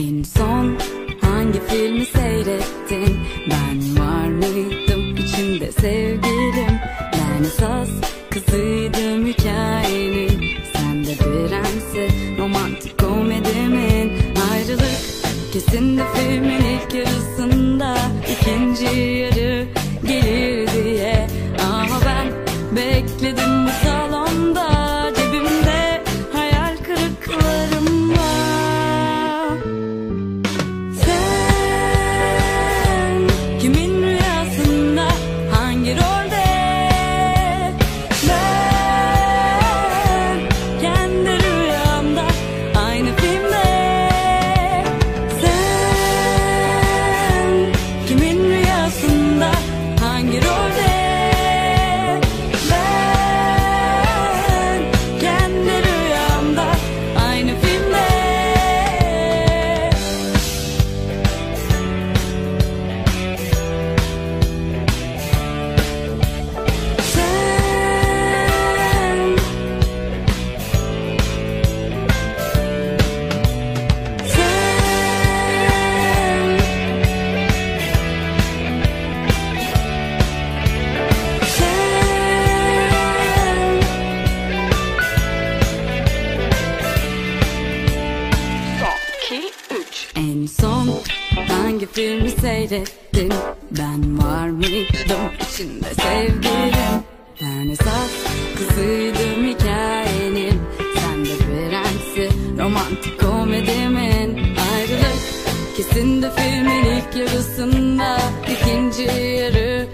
En son hangi filmi seyrettin? Ben var mıydım içinde sevgilim? Ben esas kızıydım hikayenin Sen de prensi romantik komedimin Ayrılık kesin de filmin ilk yarısında ikinci yarı gelir diye Ama ben bekledim bu En son hangi filmi seyrettin? Ben var mıydım içinde sevgilim? Ben esas kızıydım hikayenin Sen de prensi romantik komedimin Ayrılık kesin de filmin ilk yarısında ikinci yarı